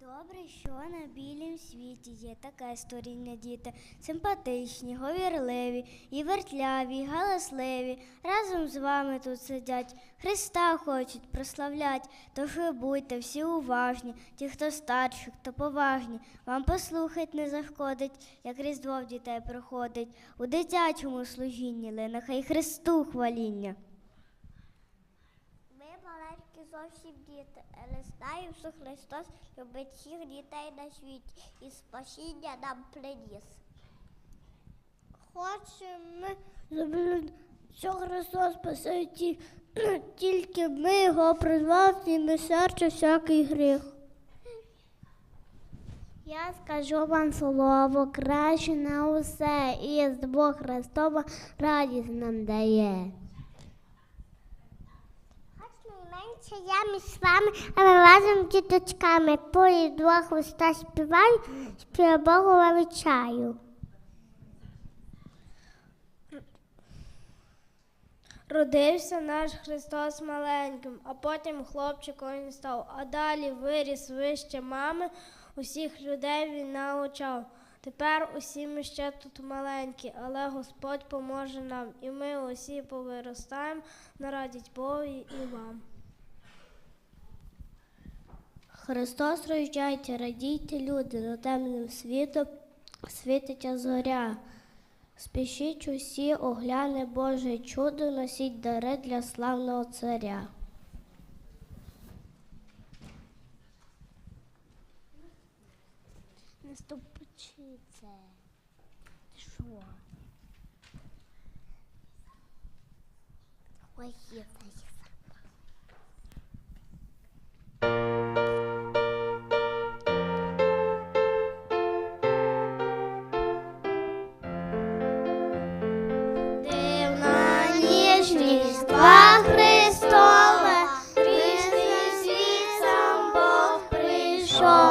Добре, що на білім світі є таке створіння діти, симпатичні, говірливі, і вертляві, і галасливі. Разом з вами тут сидять, Христа хочуть прославлять. Тож ви будьте всі уважні, ті, хто старші, хто поважні. Вам послухать не зашкодить, як Різдво в дітей проходить. У дитячому служінні лине хай Христу хваління. Ми зовсім діти, але знаємо, що Христос любить всіх дітей на світі і спасіння нам приніс. Хочемо ми, що Христос спасає тільки ми його призвав і не серце всякий гріх. Я скажу вам слово краще на усе, і з Бог Христова радість нам дає. Хоч я між вами, але разом з діточками по різдво Христа співаю, співаю Богу величаю. Родився наш Христос маленьким, а потім хлопчиком він став, а далі виріс вище мами, усіх людей він научав. Тепер усі ми ще тут маленькі, але Господь поможе нам, і ми усі повиростаємо на радість Богу і вам. Христос рождається, радійте люди, на темним світом світиться зоря. Спішіть усі, огляне Боже чудо, носіть дари для славного царя. Ти що? Ой, 说。